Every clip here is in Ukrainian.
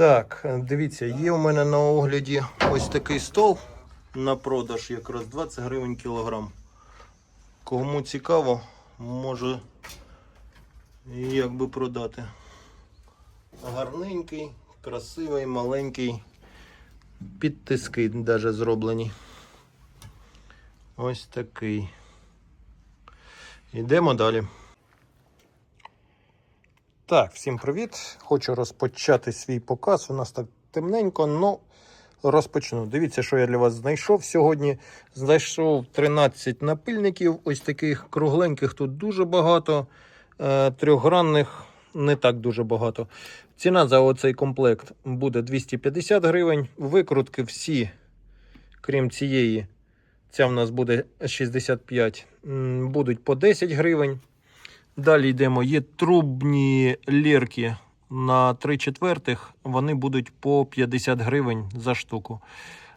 Так, дивіться, є у мене на огляді ось такий стол на продаж, якраз 20 гривень кілограм. Кому цікаво, може якби продати. Гарненький, красивий, маленький, під тиски навіть зроблені. Ось такий. Йдемо далі. Так, всім привіт. Хочу розпочати свій показ. У нас так темненько, але розпочну. Дивіться, що я для вас знайшов сьогодні. Знайшов 13 напильників, ось таких кругленьких тут дуже багато. Е, трьохгранних не так дуже багато. Ціна за оцей комплект буде 250 гривень. Викрутки всі, крім цієї, ця в нас буде 65, м, будуть по 10 гривень. Далі йдемо. Є трубні лірки на 3 четвертих. Вони будуть по 50 гривень за штуку.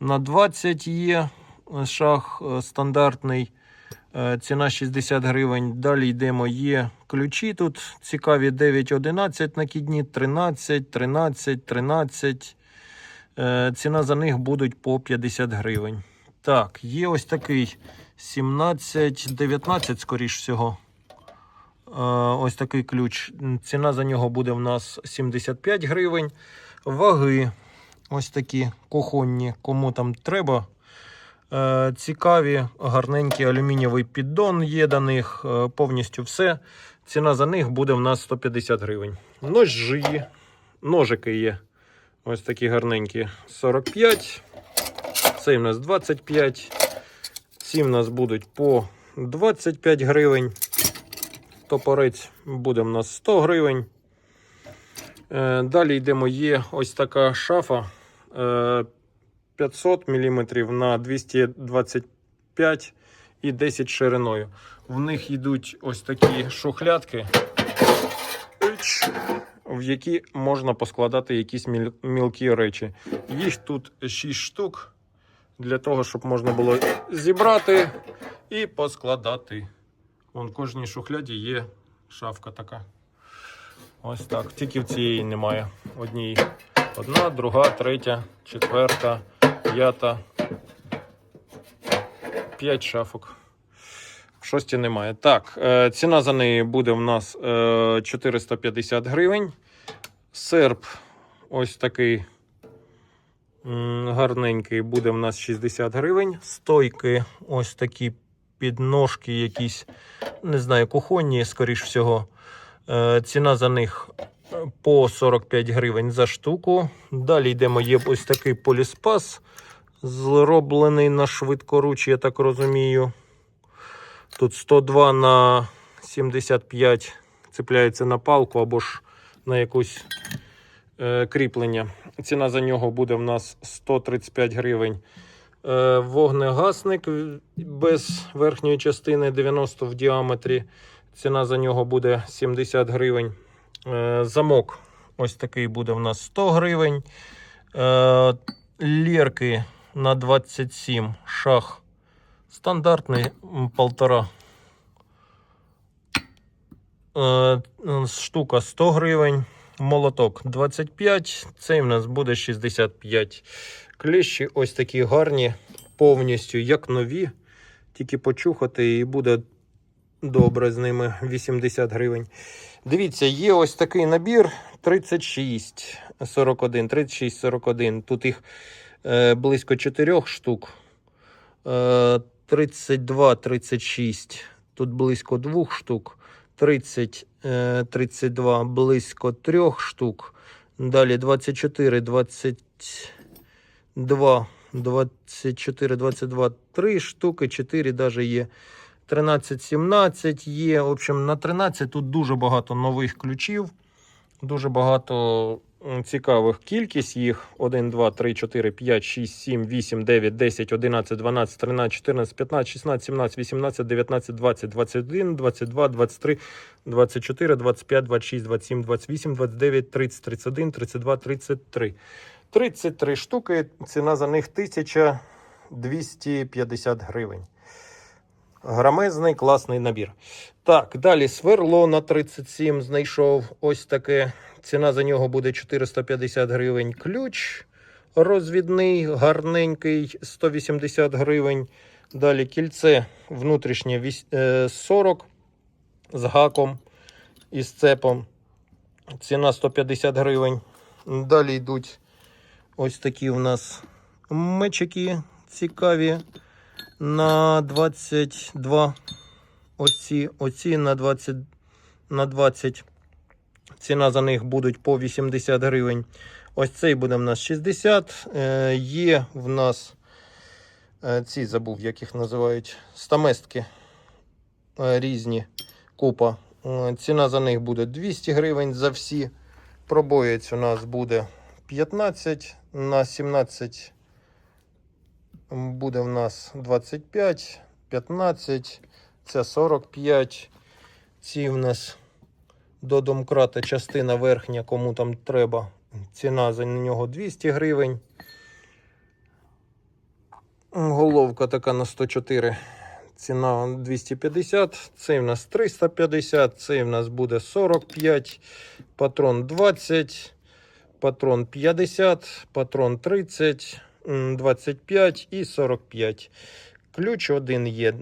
На 20 є шах е, стандартний. е, Ціна 60 гривень. Далі йдемо. Є ключі тут цікаві 9-11 накидні, 13, 13, 13. Е, Ціна за них будуть по 50 гривень. Так, є ось такий 17-19, скоріш всього. Ось такий ключ. Ціна за нього буде в нас 75 гривень. Ваги ось такі кухонні, кому там треба. Е, Цікаві, гарненький алюмінієвий піддон є до них, е, повністю все. Ціна за них буде в нас 150 гривень. Ножі, ножики є. Ось такі гарненькі 45. Цей в нас 25. Ці в нас будуть по 25 гривень. Топорець буде в нас 100 гривень. Е, Далі йдемо. Є ось така шафа е, 500 мм на 225 і 10 шириною. В них йдуть ось такі шухлядки, в які можна поскладати якісь мілкі речі. Їх тут 6 штук для того, щоб можна було зібрати і поскладати. Вон в кожній шухляді є шафка така. Ось так. Тільки в цієї немає. Одній. Одна, друга, третя, четверта, п'ята. П'ять шафок. Шості немає. Так, е, ціна за неї буде в нас е, 450 гривень. Серп ось такий гарненький буде в нас 60 гривень. Стойки ось такі підножки якісь, не знаю, кухонні, скоріш всього. Е, Ціна за них е, по 45 гривень за штуку. Далі йдемо, є ось такий поліспас, зроблений на швидкоруч, я так розумію. Тут 102 на 75 цепляється на палку або ж на якусь е, кріплення. Ціна за нього буде в нас 135 гривень. Е, Вогнегасник без верхньої частини 90 в діаметрі. Ціна за нього буде 70 гривень. Е, Замок ось такий буде в нас 100 гривень. Е, Лірки на 27 шах. Стандартний м, полтора. Е, Штука 100 гривень. Молоток 25. Цей в нас буде 65. Кліщі ось такі гарні, повністю як нові. Тільки почухати і буде добре з ними 80 гривень. Дивіться, є ось такий набір 36 41, 36 41. Тут їх е, близько 4 штук. Е, 32 36. Тут близько 2 штук. 30 е, 32 близько 3 штук. Далі 24 22 24 22 3 штуки, 4 даже є. 13-17 є. В общем, на 13 тут дуже багато нових ключів, дуже багато цікавих кількість їх. 1, 2, 3, 4, 5, 6, 7, 8, 9, 10, 11, 12, 13, 14, 15, 16, 17, 18, 19, 20, 21, 22, 23, 24, 25, 26, 27, 28, 29, 30, 31, 32, 33. 33 штуки. Ціна за них 1250 гривень. Громезний класний набір. Так, далі сверло на 37 знайшов ось таке. Ціна за нього буде 450 гривень. Ключ розвідний, гарненький, 180 гривень. Далі кільце внутрішнє е, 40 з гаком і з цепом. Ціна 150 гривень. Далі йдуть ось такі у нас мечики цікаві на 22. Оці, оці на 20, на 20. Ціна за них будуть по 80 гривень. Ось цей буде в нас 60. Е, є в нас е, ці забув, як їх називають. Стаместки е, різні. Купа. Е, ціна за них буде 200 гривень за всі. Пробоєць у нас буде 15 на 17 буде в нас 25, 15, це 45. Ці в нас до домкрата частина верхня, кому там треба. Ціна за нього 200 гривень. Головка така на 104. Ціна 250. Цей в нас 350. Цей в нас буде 45. Патрон 20. Патрон 50. Патрон 30. 25 і 45. Ключ один є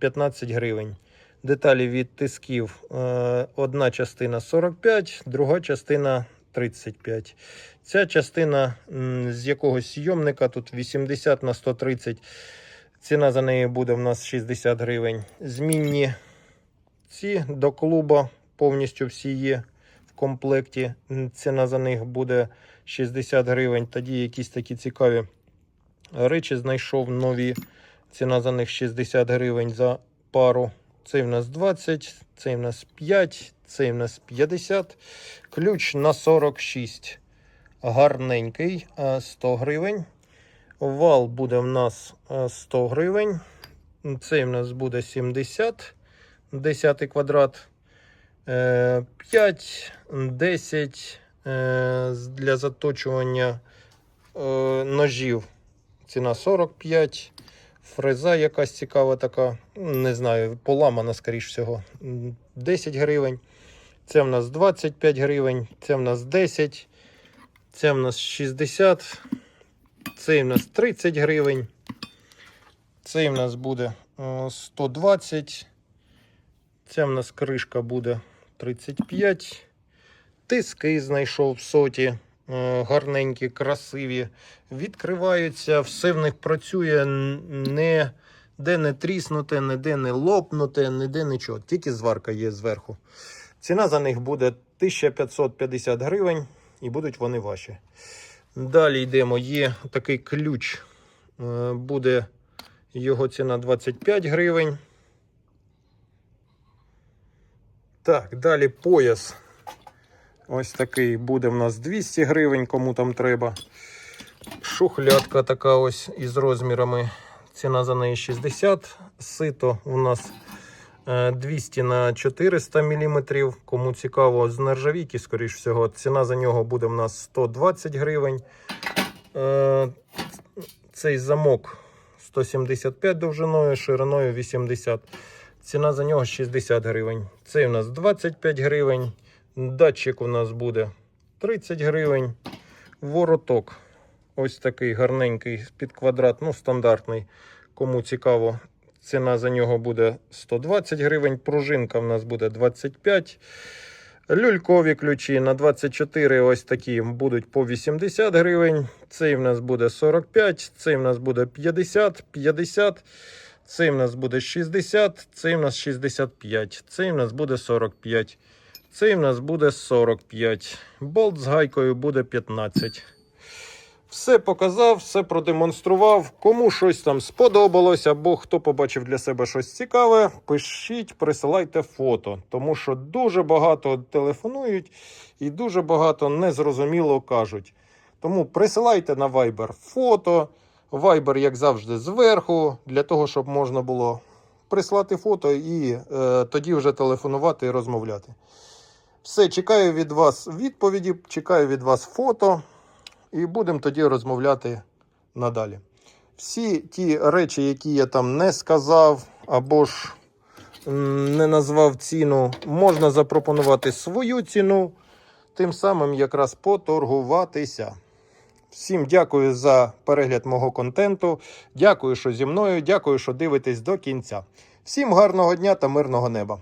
15 гривень. Деталі від тисків. е, Одна частина 45, друга частина 35. Ця частина з якогось йомника тут 80 на 130. Ціна за неї буде в нас 60 гривень. Змінні ці до клуба повністю всі є в комплекті. Ціна за них буде 60 гривень. Тоді якісь такі цікаві речі знайшов нові. Ціна за них 60 гривень за пару. Цей в нас 20, цей в нас 5, цей в нас 50. Ключ на 46. Гарненький, е, 100 гривень. Вал буде в нас е, 100 гривень. Цей в нас буде 70, 10 квадрат. Е, 5, 10 е, для заточування е, ножів. Ціна 45. Фреза якась цікава така. Не знаю, поламана, скоріш всього. 10 гривень. Це в нас 25 гривень. Це в нас 10. Це в нас 60. Цей в нас 30 гривень. Цей в нас буде е, 120. Це в нас кришка буде 35. Тиски знайшов в соті. Е, Гарненькі, красиві. Відкриваються, все в них працює, не, де не тріснуте, ніде не лопнуте, ніде нічого. Тільки зварка є зверху. Ціна за них буде 1550 гривень і будуть вони ваші. Далі йдемо. Є такий ключ. Е, Буде його ціна 25 гривень. Так, далі пояс. Ось такий буде в нас 200 гривень, кому там треба. Шухлядка така ось із розмірами. Ціна за неї 60. Сито у нас е, 200 на 400 мм. Кому цікаво, з нержавійки, скоріш всього. Ціна за нього буде в нас 120 гривень. Е, Цей замок 175 довжиною, шириною 80. Ціна за нього 60 гривень. Цей у нас 25 гривень. Датчик у нас буде 30 гривень. Вороток. Ось такий гарненький під квадрат, ну стандартний. Кому цікаво, ціна за нього буде 120 гривень. Пружинка в нас буде 25. Люлькові ключі на 24 ось такі будуть по 80 гривень. Цей в нас буде 45, цей в нас буде 50, 50. Цей в нас буде 60, цей в нас 65, цей в нас буде 45. Цей в нас буде 45. Болт з гайкою буде 15. Все показав, все продемонстрував. Кому щось там сподобалось, або хто побачив для себе щось цікаве, пишіть, присилайте фото. Тому що дуже багато телефонують і дуже багато незрозуміло кажуть. Тому присилайте на Viber фото. Viber, як завжди, зверху, для того, щоб можна було прислати фото і е, тоді вже телефонувати і розмовляти. Все, чекаю від вас відповіді, чекаю від вас фото, і будемо тоді розмовляти надалі. Всі ті речі, які я там не сказав, або ж не назвав ціну, можна запропонувати свою ціну, тим самим якраз поторгуватися. Всім дякую за перегляд мого контенту. Дякую, що зі мною. Дякую, що дивитесь до кінця. Всім гарного дня та мирного неба.